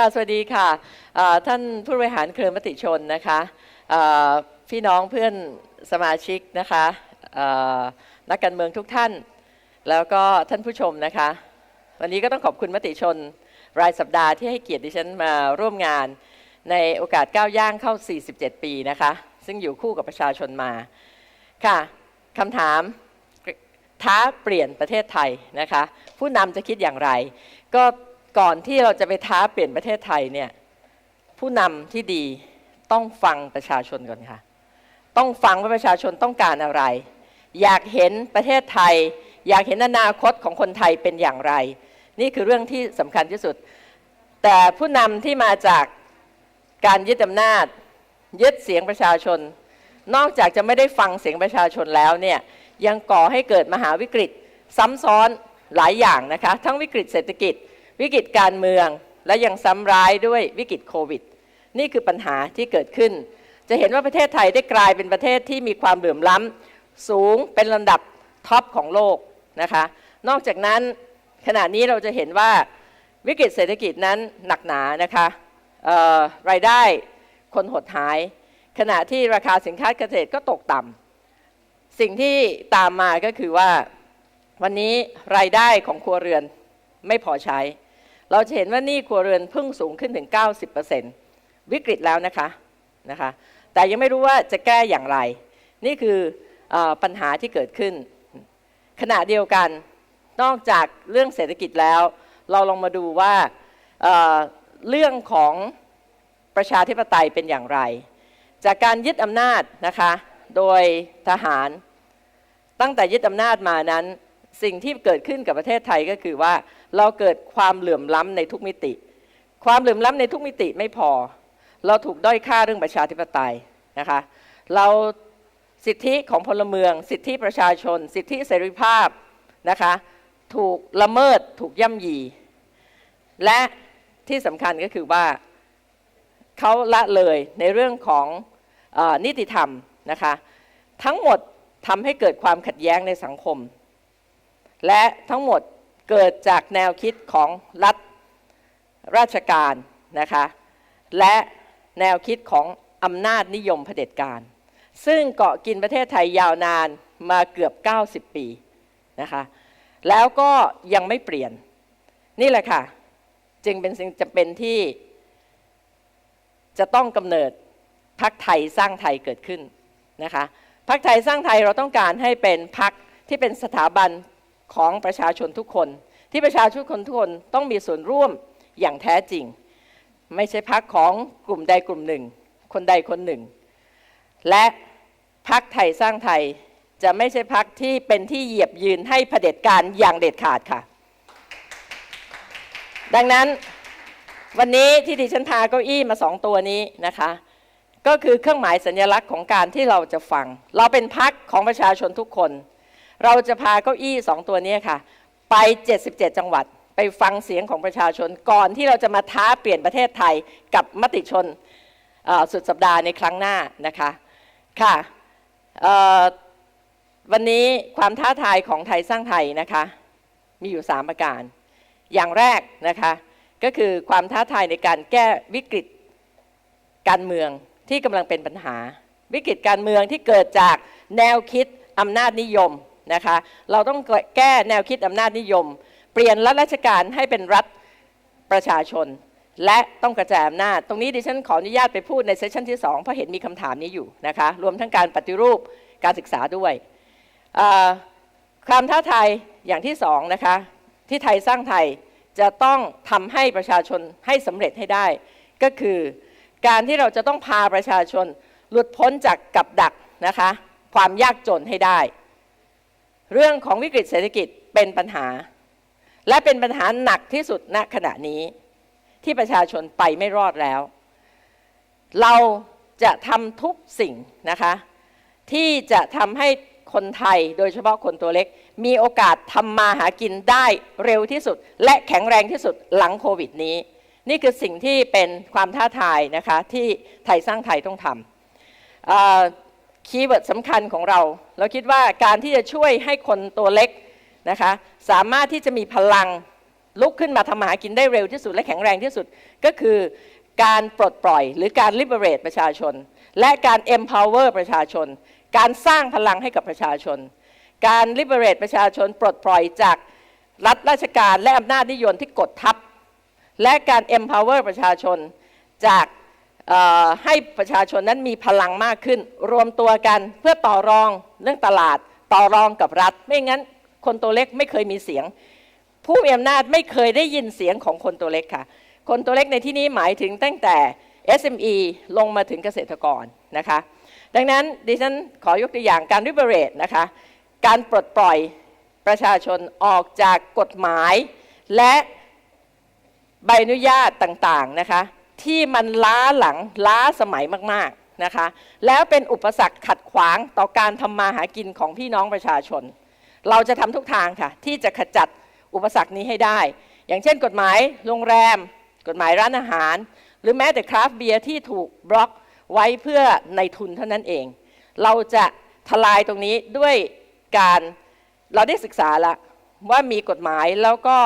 ค่ะสวัสดีค่ะท่านผู้บริหารเครือมติชนนะคะพี่น้องเพื่อนสมาชิกนะคะนักการเมืองทุกท่าน แล้วก็ท่านผู้ชมนะคะ วันนี้ก็ต้องขอบคุณมติชนรายสัปดาห์ที่ให้เกียรติดิฉันมาร่วมงานในโอกาสก้าวย่างเข้า 47 ปีนะคะ ซึ่งอยู่คู่กับประชาชนมาค่ะคำถามท้าเปลี่ยนประเทศไทยนะคะ ผู้นำจะคิดอย่างไร ก็ ก่อนที่เราจะไปท้าเปลี่ยนประเทศไทยเนี่ยผู้นำที่ดีต้องฟังประชาชนก่อนค่ะ ต้องฟังว่าประชาชนต้องการอะไร อยากเห็นประเทศไทย อยากเห็นอนาคตของคนไทยเป็นอย่างไร นี่คือเรื่องที่สำคัญที่สุด แต่ผู้นำที่มาจากการยึดอำนาจยึดเสียงประชาชน นอกจากจะไม่ได้ฟังเสียงประชาชนแล้วเนี่ยยังก่อให้เกิดมหาวิกฤตซ้ำซ้อนหลายอย่างนะคะ ทั้งวิกฤตเศรษฐกิจ วิกฤตการเมือง และยังซ้ำร้ายด้วยวิกฤตโควิด นี่คือปัญหาที่เกิดขึ้น จะเห็นว่าประเทศไทยได้กลายเป็นประเทศที่มีความเหลื่อมล้ำสูงเป็นลำดับท็อปของโลกนะคะนอกจากนั้นขณะนี้เราจะเห็นว่าวิกฤตเศรษฐกิจนั้นหนักหนานะคะรายได้คนหดหาย ขณะที่ราคาสินค้าเกษตรก็ตกต่ำสิ่งที่ตามมาก็คือว่าวันนี้รายได้ของครัวเรือนไม่พอใช้ เราจะเห็นว่านี้ครัวเรือนพิ่งสูงขึ้นถึง 90%วิกฤตแล้วนะคะนะคะแต่ยังไม่รู้ว่าจะแก้อย่างไร นี่คืออปัญหาที่เกิดขึ้น ขณะเดียวกันนอกจากเรื่องเศรษฐกิจแล้ว เราลองมาดูว่าเเรื่องของประชาธิปไตยเป็นอย่างไร จากการยึดอำนาจนะคะโดยทหารตั้งแต่ยึดอำนาจมานั้น สิ่งที่เกิดขึ้นกับประเทศไทยก็คือว่าเราเกิดความเหลื่อมล้ำในทุกมิติ ความเหลื่อมล้ำในทุกมิติไม่พอ เราถูกด้อยค่าเรื่องประชาธิปไตยนะคะเราสิทธิของพลเมือง สิทธิประชาชน สิทธิเสรีภาพนะคะถูกละเมิดถูกย่ำยี และที่สำคัญก็คือว่าเขาละเลยในเรื่องของอนิติธรรมนะคะทั้งหมดทำให้เกิดความขัดแย้งในสังคม และทั้งหมดเกิดจากแนวคิดของรัฐราชการนะคะและแนวคิดของอำนาจนิยมเผด็จการ ซึ่งเกาะกินประเทศไทยยาวนานมาเกือบ 90 ปีนะคะแล้วก็ยังไม่เปลี่ยนนี่แหละค่ะ จึงเป็นสิ่งจำเป็นที่จะต้องกำเนิดพักไทยสร้างไทยเกิดขึ้นนะคะพักไทยสร้างไทยเราต้องการให้เป็นพักที่เป็นสถาบัน ของประชาชนทุกคน ที่ประชาชนทุกคนต้องมีส่วนร่วมอย่างแท้จริง ไม่ใช่พักของกลุ่มใดกลุ่มหนึ่ง คนใดคนหนึ่ง และพักไทยสร้างไทยจะไม่ใช่พักที่เป็นที่เหยียบยืนให้เผด็จการอย่างเด็ดขาดค่ะ ดังนั้นวันนี้ที่ดิฉันพาเก้าอี้มาสองตัวนี้นะคะ ก็คือเครื่องหมายสัญลักษณ์ของการที่เราจะฟัง เราเป็นพักของประชาชนทุกคน เราจะพาเก้าอี้สองตัวนี้ค่ะ ไป 77 จังหวัด ไปฟังเสียงของประชาชนก่อนที่เราจะมาท้าเปลี่ยนประเทศไทยกับมติชนสุดสัปดาห์ในครั้งหน้านะคะค่ะวันนี้ความท้าทายของไทยสร้างไทยนะคะ มีอยู่ 3 ประการ อย่างแรกนะคะก็คือความท้าทายในการแก้วิกฤตการเมืองที่กำลังเป็นปัญหา วิกฤตการเมืองที่เกิดจากแนวคิดอำนาจนิยม นะคะ เราต้องแก้แนวคิดอำนาจนิยม เปลี่ยนรัฐราชการให้เป็นรัฐประชาชน และต้องกระจายอำนาจ ตรงนี้ดิฉันขออนุญาตไปพูดในเซสชันที่ 2 เพราะเห็นมีคำถามนี้อยู่นะคะ รวมทั้งการปฏิรูปการศึกษาด้วยความท้าทายอย่างที่สองนะคะที่ไทยสร้างไทยจะต้องทำให้ประชาชนให้สำเร็จให้ได้ ก็คือการที่เราจะต้องพาประชาชนหลุดพ้นจากกับดักนะคะความยากจนให้ได้ เรื่องของวิกฤตเศรษฐกิจเป็นปัญหา และเป็นปัญหาหนักที่สุดณขณะนี้ ที่ประชาชนไปไม่รอดแล้ว เราจะทำทุกสิ่งนะคะ ที่จะทำให้คนไทยโดยเฉพาะคนตัวเล็ก มีโอกาสทำมาหากินได้เร็วที่สุด และแข็งแรงที่สุดหลังโควิดนี้ นี่คือสิ่งที่เป็นความท้าทายนะคะที่ไทยสร้างไทยต้องทำ คีย์เวิร์ดสำคัญของเรา เราคิดว่าการที่จะช่วยให้คนตัวเล็กนะคะสามารถที่จะมีพลังลุกขึ้นมาทำหากินได้เร็วที่สุดและแข็งแรงที่สุดก็คือการปลดปล่อยหรือการ liberate ประชาชน และการ empower ประชาชน การสร้างพลังให้กับประชาชน การ liberate ประชาชน ปลดปล่อยจากรัฐราชการและอำนาจนิยมที่กดทับ และการ empower ประชาชนจาก ให้ประชาชนนั้นมีพลังมากขึ้น รวมตัวกันเพื่อต่อรองเรื่องตลาด ต่อรองกับรัฐ ไม่งั้นคนตัวเล็กไม่เคยมีเสียง ผู้มีอำนาจไม่เคยได้ยินเสียงของคนตัวเล็กค่ะ คนตัวเล็กในที่นี้หมายถึงตั้งแต่ SME ลงมาถึงเกษตรกรนะคะ ดังนั้นดิฉันขอยกตัวอย่างการ liberate นะคะการปลดปล่อยประชาชนออกจากกฎหมาย และใบอนุญาตต่างๆนะคะ ที่มันล้าหลังล้าสมัยมากๆนะคะ แล้วเป็นอุปสรรคขัดขวางต่อการทำมาหากินของพี่น้องประชาชน เราจะทำทุกทางค่ะ ที่จะขจัดอุปสรรคนี้ให้ได้ อย่างเช่น กฎหมายโรงแรม กฎหมายร้านอาหาร หรือแม้แต่คราฟต์เบียร์ที่ถูกบล็อกไว้เพื่อในทุนเท่านั้นเอง เราจะทลายตรงนี้ด้วยการเราได้ศึกษาละว่ามีกฎหมายแล้วก็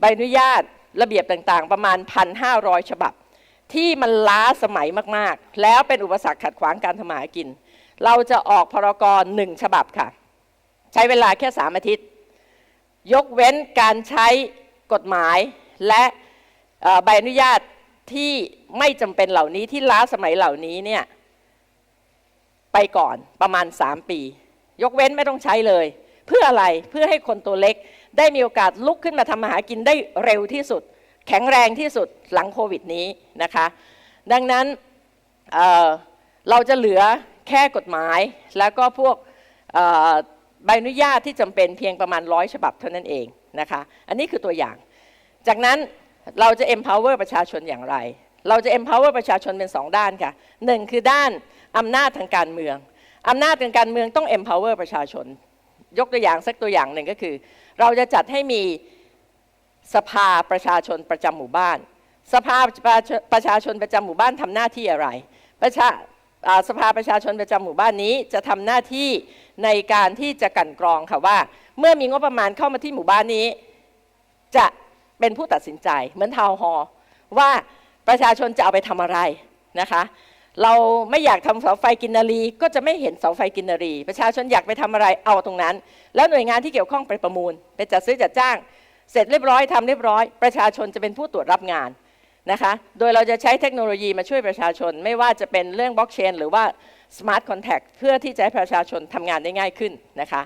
ใบอนุญาตระเบียบต่างๆ ประมาณ 1,500 ฉบับ ที่มันล้าสมัยมากๆ แล้วเป็นอุปสรรคขัดขวางการทำมาหากิน เราจะออกพรกรหนึ่งฉบับค่ะ ใช้เวลาแค่สามอาทิตย์ ยกเว้นการใช้กฎหมายและใบอนุญาตที่ไม่จำเป็นเหล่านี้ที่ล้าสมัยเหล่านี้เนี่ยไปก่อนประมาณ 3 ปี ยกเว้นไม่ต้องใช้เลย เพื่ออะไรเพื่อให้คนตัวเล็กได้มีโอกาสลุกขึ้นมาทำมาหากินได้เร็วที่สุด แข็งแรงที่สุดหลังโควิดนี้นะคะ ดังนั้นเเราจะเหลือแค่กฎหมาย แล้วก็พวกใบอนุญาตที่จำเป็นเพียงประมาณร้อยฉบับเท่านั้นเองนะคะ อันนี้คือตัวอย่าง จากนั้นเราจะ empower ประชาชนอย่างไร เราจะ empower ประชาชนเป็นสองด้านค่ะหนึ่งคือด้านอำนาจทางการเมืองอำนาจทางการเมืองต้อง empower ประชาชน ยกตัวอย่างสักตัวอย่างหนึ่งก็คือ เราจะจัดให้มี สภาประชาชนประจำหมู่บ้าน สภาประชาชนประจำหมู่บ้านทำหน้าที่อะไร ประชาสภาประชาชนประจำหมู่บ้านนี้จะทำหน้าที่ในการที่จะกันกรองค่ะว่า เมื่อมีงบประมาณเข้ามาที่หมู่บ้านนี้ จะเป็นผู้ตัดสินใจเหมือนทาวฮอว่าประชาชนจะเอาไปทำอะไรนะคะเราไม่อยากทำเสาไฟกินนารีก็จะไม่เห็นเสาไฟกินนารี ประชาชนอยากไปทำอะไรเอาตรงนั้น แล้วหน่วยงานที่เกี่ยวข้องไปประมูล ไปจัดซื้อจัดจ้าง เสร็จเรียบร้อยทำเรียบร้อย ประชาชนจะเป็นผู้ตรวจรับงานนะคะ โดยเราจะใช้เทคโนโลยีมาช่วยประชาชน ไม่ว่าจะเป็นเรื่องบล็อกเชนหรือว่า Smart Contact เพื่อที่จะให้ประชาชนทำงานได้ง่ายขึ้นนะคะ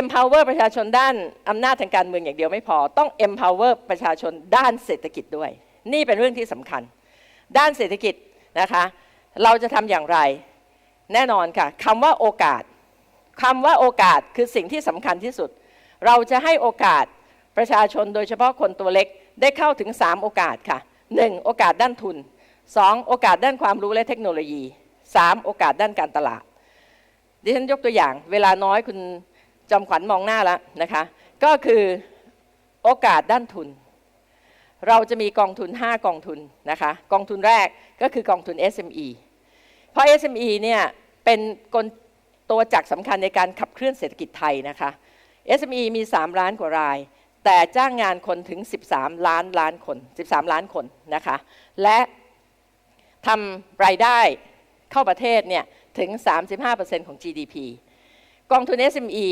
empower ประชาชนด้านอำนาจทางการเมืองอย่างเดียวไม่พอ ต้อง empower ประชาชนด้านเศรษฐกิจด้วย นี่เป็นเรื่องที่สำคัญ ด้านเศรษฐกิจนะคะ เราจะทำอย่างไร แน่นอนค่ะคำว่าโอกาสคำว่าโอกาสคือสิ่งที่สำคัญที่สุด เราจะให้โอกาส ประชาชนโดยเฉพาะคนตัวเล็กได้เข้าถึง 3 โอกาสค่ะ 1. โอกาสด้านทุน 2. โอกาสด้านความรู้และเทคโนโลยี 3. โอกาสด้านการตลาด ดิฉันยกตัวอย่าง เวลาน้อยคุณจอมขวัญมองหน้าแล้วนะคะ ก็คือโอกาสด้านทุน เราจะมีกองทุน 5 กองทุนนะคะ กองทุนแรกก็คือกองทุน SME เพราะ SME เนี่ยเป็นกลตัวจักรสำคัญในการขับเคลื่อนเศรษฐกิจไทยนะคะ SME มี 3 ล้านกว่าราย แต่จ้างงานคนถึง 13 ล้านล้านคน 13 ล้านคนนะคะและทำรายได้เข้าประเทศเนี่ยถึง 35%ของ GDP กองทุน SME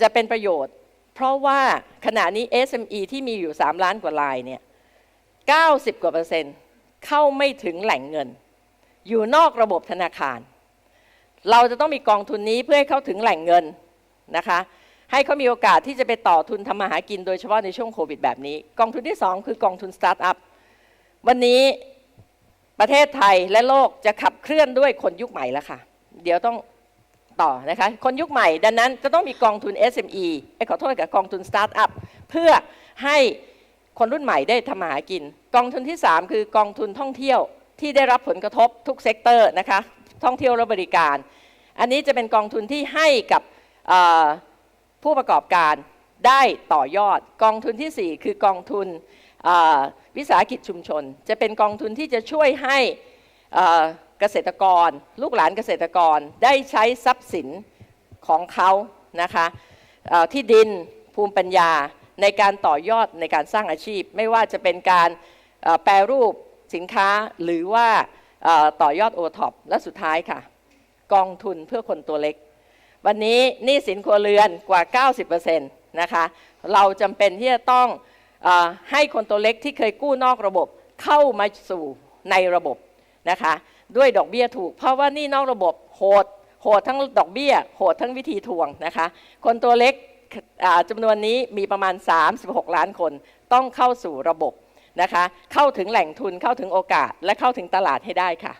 จะเป็นประโยชน์ เพราะว่าขณะนี้ SME ที่มีอยู่ 3 ล้านกว่ารายเนี่ย 90 กว่าเปอร์เซ็นต์เข้าไม่ถึงแหล่งเงิน อยู่นอกระบบธนาคาร เราจะต้องมีกองทุนนี้เพื่อให้เข้าถึงแหล่งเงินนะคะ ให้เขามีโอกาสที่จะไปต่อทุนทำมาหากินโดยเฉพาะในช่วงโควิดแบบนี้ กองทุนที่ 2 คือกองทุนสตาร์ทอัพวันนี้ประเทศไทยและโลกจะขับเคลื่อนด้วยคนยุคใหม่แล้วค่ะ เดี๋ยวต้องต่อนะคะคนยุคใหม่ดังนั้นจะต้องมีกองทุน SME ไอ้ขอโทษกับกองทุนสตาร์ทอัพเพื่อให้คนรุ่นใหม่ได้ทำมาหากิน กองทุนที่ 3 คือกองทุนท่องเที่ยวที่ได้รับผลกระทบทุกเซกเตอร์นะคะท่องเที่ยวและบริการ อันนี้จะเป็นกองทุนที่ให้กับ ผู้ประกอบการได้ต่อยอดกองทุนทีสี่ 4 คือกองทุนวิสาหกิจชุมชน จะเป็นกองทุนที่จะช่วยให้เกษตรกร ลูกหลานเกษตรกรได้ใช้ทรัพย์สินของเขานะคะที่ดินภูมิปัญญาในการต่อยอดในการสร้างอาชีพ ไม่ว่าจะเป็นการแปรรูปสินค้าหรือว่าต่อยอดโอท็อปและสุดท้ายค่ะ กองทุนเพื่อคนตัวเล็ก วันนี้หนี้สินครัวเรือนกว่า 90%นะคะเราจำเป็นที่จะต้องอให้คนตัวเล็กที่เคยกู้นอกระบบเข้ามาสู่ในระบบนะคะด้วยดอกเบี้ยถูก เพราะว่านี่นอกระบบโหดโหดทั้งดอกเบี้ย โหดทั้งวิธีทวงนะคะคนตัวเล็กอ่าจำนวนนี้มีประมาณ 36 ล้านคนต้องเข้าสู่ระบบนะคะเข้าถึงแหล่งทุนเข้าถึงโอกาสและเข้าถึงตลาดให้ได้ค่ะ